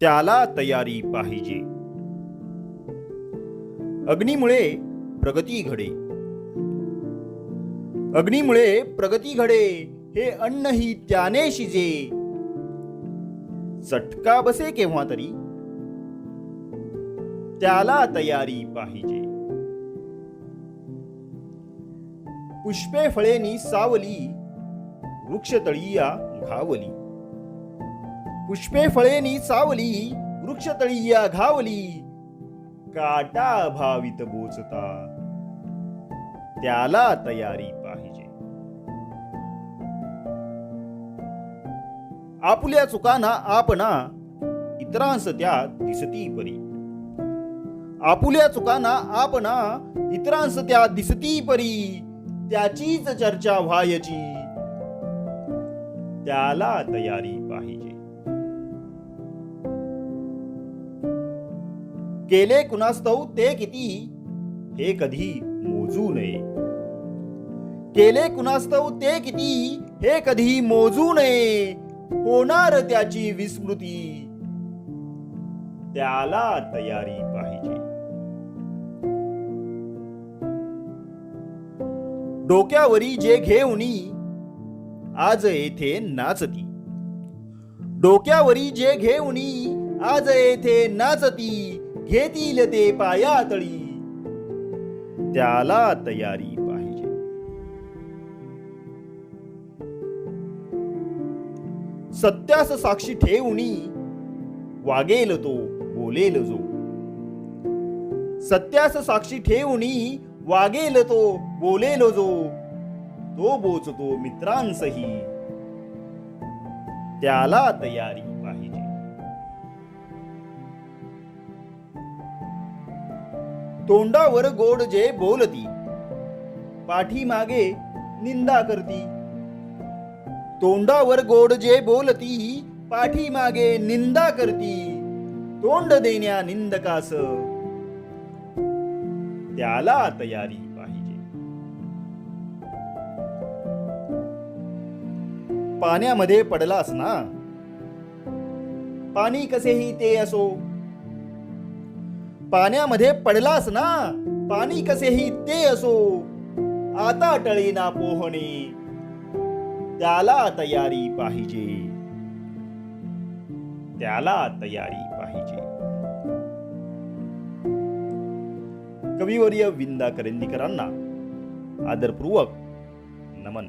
त्याला तयारी पाहिजे. अग्नीमुळे प्रगती घडे. अग्नीमुळे प्रगती घडे हे अन्नही त्याने शिजे. चटका बसे केव्हा तरी. त्याला तयारी पाहिजे. पुष्पे फळेनी सावली वृक्षतळीया घावली पुष्पे फळेनी सावली वृक्षतळीया घावली काटा भावित बोचता. त्याला तयारी पाहिजे. आपुल्या चुकांना आपणा इतरांस त्या दिसती परी. आपुल्या चुकांना आपणा इतरांस त्या दिसती परी. त्याचीच चर्चा व्हायची. त्याला तयारी पाहिजे. केले कुणास्तव ते किती? हे कधी मोजू नये. केले कुणास्तव ते किती? हे कधी मोजू नये. होणार त्याची विस्मृती. त्याला तयारी पाहिजे. डोक्यावरी जे घेऊनी आज येथे नाचती. डोक्यावरी जे घेऊनी आज येथे नाचती. घेतील ते पायातळी. त्याला तयारी पाहिजे. सत्यास साक्षी ठेवणी वागेल तो बोलेल जो. सत्यास साक्षी ठेवणी वागेल तो बोलेल जो. तो बोचतो मित्रांसही. त्याला तयारी. तोंडावर गोड जे बोलती पाठीमागे निंदा करती. तोंडावर गोड जे बोलती पाठीमागे निंदा करती. तोंड देण्या निंदकास. त्याला तयारी पाहिजे. पाण्यामध्ये पडलास ना? पाणी कसेही ते असो पाण्यामध्ये पडलास ना? पाणी कसेही ते असो. आता टळेना पोहणे. त्याला तयारी पाहिजे. त्याला तयारी पाहिजे. कविवर्य विंदा करंदीकरांना आदरपूर्वक नमन.